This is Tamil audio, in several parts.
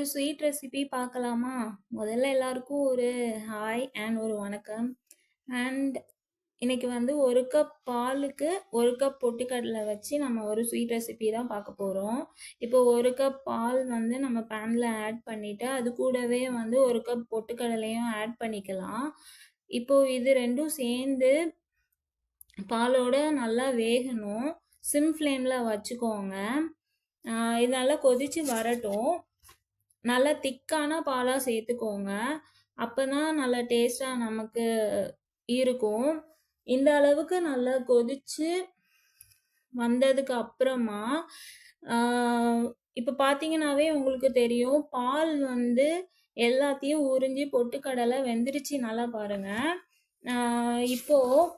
ஒரு ஸ்வீட் ரெசிபி பார்க்கலாமா? முதல்ல எல்லாருக்கும் ஒரு ஹாய் அண்ட் ஒரு வணக்கம். அண்ட் இன்னைக்கு வந்து ஒரு கப் பாலுக்கு ஒரு கப் பொட்டுக்கடலை வச்சு நம்ம ஒரு ஸ்வீட் ரெசிபி தான் பார்க்க போகிறோம் இப்போ ஒரு கப் பால் வந்து நம்ம பேனில் ஆட் பண்ணிவிட்டு அது கூடவே வந்து ஒரு கப் பொட்டுக்கடலையும் ஆட் பண்ணிக்கலாம். இப்போது இது ரெண்டும் சேர்ந்து பாலோட நல்லா வேகணும். சிம் ஃப்ளேமில் வச்சுக்கோங்க. இது நல்லா கொதிச்சு வரட்டும். நல்லா திக்கான பாலாக சேர்த்துக்கோங்க. அப்போ தான் நல்லா டேஸ்ட்டாக நமக்கு இருக்கும். இந்த அளவுக்கு நல்லா கொதிச்சு வந்ததுக்கு அப்புறமா, இப்போ பார்த்தீங்கன்னாவே உங்களுக்கு தெரியும். பால் வந்து எல்லாத்தையும் உறிஞ்சி பொட்டுக்கடலை வெந்துருச்சு நல்லா பாருங்க. இப்போது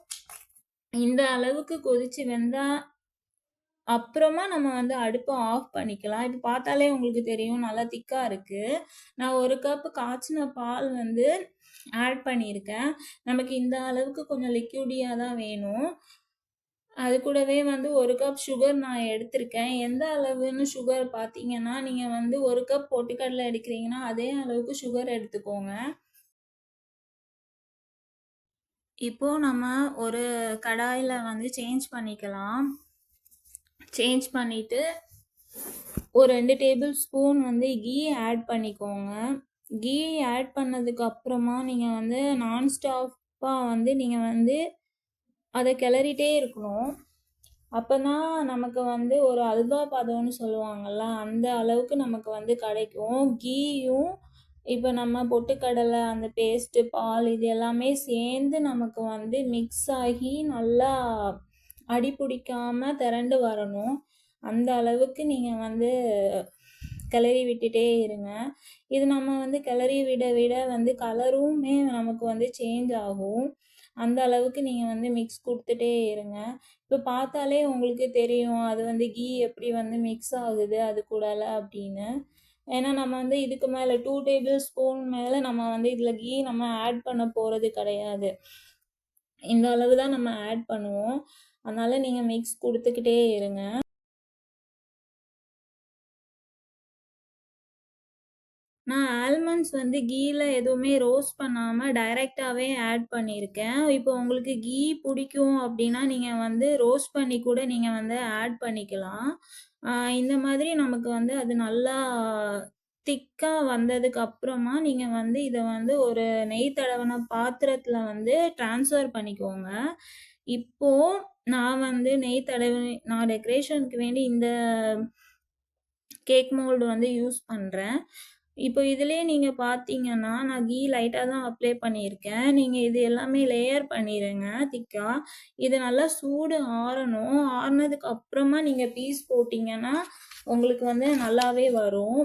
இந்த அளவுக்கு கொதிச்சு வெந்தால் அப்புறமா நம்ம வந்து அடுப்ப ஆஃப் பண்ணிக்கலாம். இப்போ பார்த்தாலே உங்களுக்கு தெரியும் நல்லா திக்கா இருக்கு. நான் 1 கப் காய்ச்சின பால் வந்து ஆட் பண்ணியிருக்கேன். நமக்கு இந்த அளவுக்கு கொஞ்சம் லிக்விடியா தான் வேணும். அது கூடவே வந்து 1 கப் சுகர் நான் எடுத்திருக்கேன். எந்த அளவுன்னு சுகர் பார்த்தீங்கன்னா, நீங்க வந்து 1 கப் பொட்டுக்கடலை எடுக்கிறீங்கன்னா, அதே அளவுக்கு சுகர் எடுத்துக்கோங்க. இப்போ நம்ம ஒரு கடாயில வந்து சேஞ்ச் பண்ணிக்கலாம். சேஞ்ச் பண்ணிவிட்டு ஒரு ரெண்டு டேபிள் ஸ்பூன் வந்து கீ ஆட் பண்ணிக்கோங்க. கீ ஆட் பண்ணதுக்கு அப்புறமா வந்து நான்ஸ்டாப்பாக வந்து நீங்கள் வந்து அதை கிளறிட்டே இருக்கணும். அப்போ தான் நமக்கு வந்து ஒரு அல்வா பதம்னு சொல்லுவாங்கல்ல, அந்த அளவுக்கு நமக்கு வந்து கிடைக்கும். கீயும் இப்போ நம்ம பொட்டுக்கடலை, அந்த பேஸ்ட்டு, பால் இது எல்லாமே சேர்ந்து நமக்கு வந்து மிக்ஸ் ஆகி நல்லா அடி பிடிக்காம திரண்டு வரணும். அந்த அளவுக்கு நீங்கள் வந்து கிளறி விட்டுட்டே இருங்க. இது நம்ம வந்து கிளறி விட விட வந்து கலருமே நமக்கு வந்து சேஞ்ச் ஆகும். அந்த அளவுக்கு நீங்கள் வந்து மிக்ஸ் கொடுத்துட்டே இருங்க. இப்போ பார்த்தாலே உங்களுக்கு தெரியும். அது வந்து கீ எப்படி வந்து மிக்ஸ் ஆகுது அது கூடல அப்படின்னு. ஏன்னா நம்ம வந்து இதுக்கு மேலே டூ டேபிள் ஸ்பூன் மேலே நம்ம வந்து இதில் கீ நம்ம ஆட் பண்ண போகிறது கிடையாது. இந்த அளவு தான் நம்ம ஆட் பண்ணுவோம். அதனால் நீங்கள் மிக்ஸ் கொடுத்துக்கிட்டே இருங்க. நான் ஆல்மண்ட்ஸ் வந்து கீல எதுவுமே ரோஸ்ட் பண்ணாமல் டைரெக்டாகவே ஆட் பண்ணியிருக்கேன். இப்போ உங்களுக்கு கீ பிடிக்கும் அப்படின்னா, நீங்கள் வந்து ரோஸ்ட் பண்ணி கூட நீங்கள் வந்து ஆட் பண்ணிக்கலாம். இந்த மாதிரி நமக்கு வந்து அது நல்லா திக்காக வந்ததுக்கு அப்புறமா, நீங்கள் வந்து இதை வந்து ஒரு நெய் தடவன பாத்திரத்தில் வந்து ட்ரான்ஸ்ஃபர் பண்ணிக்கோங்க. இப்போ நான் வந்து நெய் தடவி நான் டெக்கரேஷனுக்கு வேண்டி இந்த கேக் மோல்டு வந்து யூஸ் பண்ணுறேன் இப்போ இதுலேயே நீங்கள் பார்த்தீங்கன்னா, நான் கீ லைட்டாக தான் அப்ளை பண்ணியிருக்கேன். நீங்கள் இது எல்லாமே லேயர் பண்ணிடுங்க திக்கா. இது நல்லா சூடு ஆறணும். ஆறுனதுக்கு அப்புறமா நீங்கள் பீஸ் போட்டிங்கன்னா உங்களுக்கு வந்து நல்லாவே வரும்.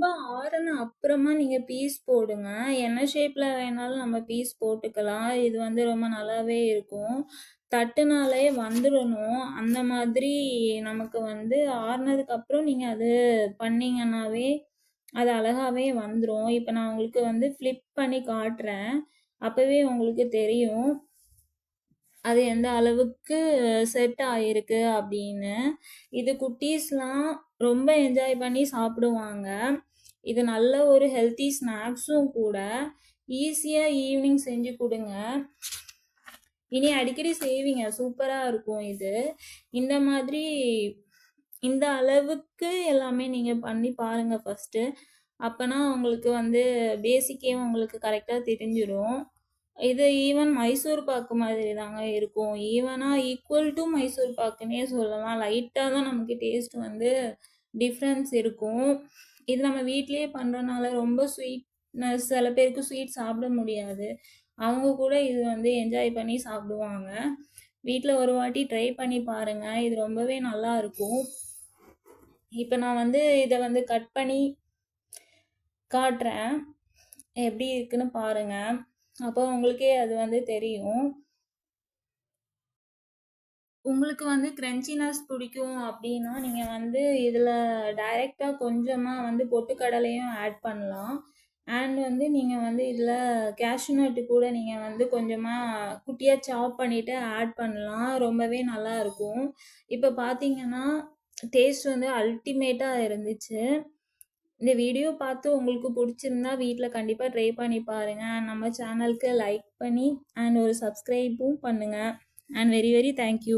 ரொம்ப ஆறுன அப்புறமா நீங்க பீஸ் போடுங்க. என்ன ஷேப்ல வேணாலும் நம்ம பீஸ் போட்டுக்கலாம். இது வந்து ரொம்ப நல்லாவே இருக்கும். தட்டுனாலே வந்துடணும் அந்த மாதிரி நமக்கு வந்து ஆறுனதுக்கு அப்புறம் நீங்க அது பண்ணீங்கன்னாவே, அது அழகாவே வந்துடும் இப்ப நான் உங்களுக்கு வந்து ஃபிளிப் பண்ணி காட்டுறேன். அப்பவே உங்களுக்கு தெரியும். அது எந்த அளவுக்கு செட் ஆயிருக்கு அப்படின்னு. இது குட்டீஸ்லாம் ரொம்ப என்ஜாய் பண்ணி சாப்பிடுவாங்க. இது நல்ல ஒரு ஹெல்த்தி ஸ்நாக்ஸும் கூட. ஈஸியாக ஈவினிங் செஞ்சு கொடுங்க இனி அடிக்கடி செய்வீங்க. சூப்பராக இருக்கும் இது. இந்த மாதிரி இந்த அளவுக்கு எல்லாமே நீங்கள் பண்ணி பாருங்கள் ஃபஸ்ட்டு அப்போனா உங்களுக்கு வந்து பேசிக்கே உங்களுக்கு கரெக்டாக தெரிஞ்சிடும் இது ஈவன் மைசூர் பாக்கு மாதிரி தாங்க இருக்கும். ஈவனாக ஈக்குவல் டூ மைசூர் பாக்குன்னே சொல்லலாம். லைட்டாக தான் நமக்கு டேஸ்ட் வந்து டிஃப்ரென்ஸ் இருக்கும். இது நம்ம வீட்லேயே பண்ணுறனால ரொம்ப ஸ்வீட் சில பேருக்கு ஸ்வீட் சாப்பிட முடியாது. அவங்க கூட இது வந்து என்ஜாய் பண்ணி சாப்பிடுவாங்க. வீட்டில் ஒரு வாட்டி ட்ரை பண்ணி பாருங்கள் இது ரொம்பவே நல்லா இருக்கும். இப்போ நான் வந்து இதை வந்து கட் பண்ணி காட்டுறேன். எப்படி இருக்குன்னு பாருங்கள் அப்போ உங்களுக்கே அது வந்து தெரியும். உங்களுக்கு வந்து கிரன்ச்சினஸ் பிடிக்கும் அப்படின்னா, நீங்கள் வந்து இதில் டைரெக்டாக கொஞ்சமாக வந்து பொட்டுக்கடலையும் ஆட் பண்ணலாம். அண்ட் வந்து நீங்கள் வந்து இதில் கேஷ்யூ கூட நீங்கள் வந்து கொஞ்சமாக குட்டியாக சாப் பண்ணிவிட்டு ஆட் பண்ணலாம். ரொம்பவே நல்லா இருக்கும் இப்போ பார்த்தீங்கன்னா, டேஸ்ட் வந்து அல்டிமேட்டாக இருந்துச்சு. இந்த வீடியோ பார்த்து உங்களுக்கு பிடிச்சிருந்தா வீட்டில் கண்டிப்பாக ட்ரை பண்ணி பாருங்கள் நம்ம சேனலுக்கு லைக் பண்ணி அண்ட் ஒரு சப்ஸ்கிரைபும் பண்ணுங்கள் அண்ட் வெரி வெரி தேங்க்யூ